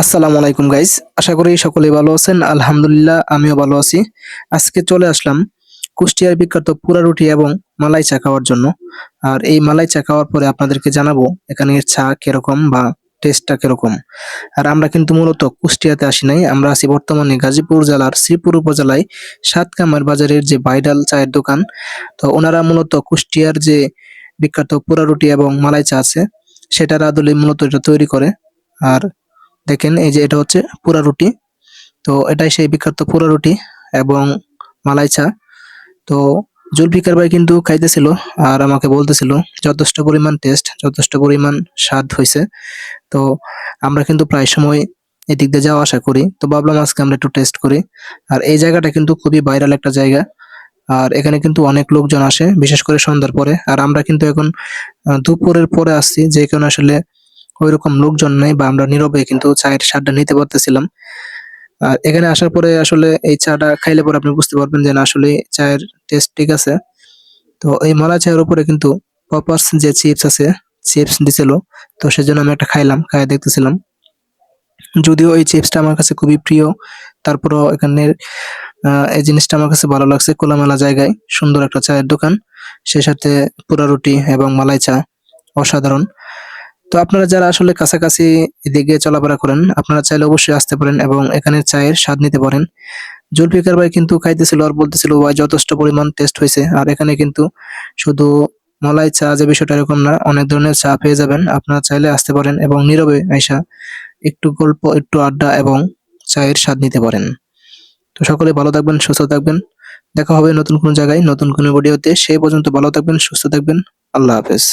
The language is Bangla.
আসসালামু আলাইকুম গাইজ আশা করি সকলে ভালো আছেন। আলহামদুলিল্লাহ, আমিও ভালো আছি। আজকে চলে আসলাম কুষ্টিয়ার বিখ্যাত পুরা রুটি এবং মালাই চা খাওয়ার জন্য। আর এই মালাই চা খাওয়ার পরে আপনাদেরকে জানাব এখানে চা কীরকম বা টেস্টটা কীরকম। আর আমরা কিন্তু মূলত কুষ্টিয়াতে আসি নাই। আমরা আছি বর্তমানে গাজীপুর জেলার শ্রীপুর উপজেলায় সাতকামার বাজারের যে বাইডাল চায়ের দোকান। তো ওনারা মূলত কুষ্টিয়ার যে বিখ্যাত পুরা রুটি এবং মালাই চা আছে, সেটার আদলে মূলত এটা তৈরি করে। আর দেখেন এই যে এটা হচ্ছে পুরা রুটি। তো এটাই সেই বিখ্যাত পুরা রুটি এবং মালাই চা। তো জুলফিকার ভাই কিন্তু খাইতেছিল আর আমাকে বলতেছিল, যথেষ্ট পরিমাণ টেস্ট যথেষ্ট পরিমাণ স্বাদ হয়েছে তো আমরা কিন্তু প্রায় সময় এদিক দিয়ে যাওয়া আসা করি। তো ভাবলাম আজকে আমরা একটু টেস্ট করি। আর এই জায়গাটা কিন্তু খুবই ভাইরাল একটা জায়গা। আর এখানে কিন্তু অনেক লোকজন আসে, বিশেষ করে সন্ধ্যার পরে। আর আমরা কিন্তু এখন দুপুরের পরে আসছি, যে কারণে আসলে ওইরকম লোকজন নেই বা আমরা নীরবে কিন্তু চায়ের স্বাদটা নিতে পারতেছিলাম। আর এখানে আসার পরে আসলে এই চাটা খাইলে পরে আপনি বুঝতে পারবেন যে না, আসলে চায়ের টেস্ট ঠিক আছে। তো এই মালা চায়ের উপরে কিন্তু পপার্স যে চিপস আছে চিপস দিছিল, তো সেজন্য আমি একটা খাইলাম খাই দেখতেছিলাম। যদিও এই চিপসটা আমার কাছে খুবই প্রিয়, তারপরও এখানের এই জিনিসটা আমার কাছে ভালো লাগছে খোলামেলা জায়গায়, সুন্দর একটা চায়ের দোকান। সেই সাথে পুরা রুটি এবং মালাই চা অসাধারণ। তো আপনারা যারা আসলে কাছাকাছি এদিকে চলাফেরা করেন, আপনারা চাইলে অবশ্যই আসতে পারেন এবং এখানে চায়ের স্বাদ নিতে পারেন। জুলফিকার ভাই কিন্তু খাইতেছিল আর বলতেছিল ভাই যথেষ্ট পরিমাণ টেস্ট হয়েছে আর এখানে কিন্তু শুধু মলাই চা যে বিষয়টা এরকম না, অনেক ধরনের চা পেয়ে যাবেন। আপনারা চাইলে আসতে পারেন এবং নীরবে আইসা একটু গল্প, একটু আড্ডা এবং চায়ের স্বাদ নিতে পারেন। তো সকলে ভালো থাকবেন, সুস্থ থাকবেন। দেখা হবে নতুন কোনো জায়গায়, নতুন কোনো ভিডিওতে। সেই পর্যন্ত ভালো থাকবেন, সুস্থ থাকবেন। আল্লাহ হাফেজ।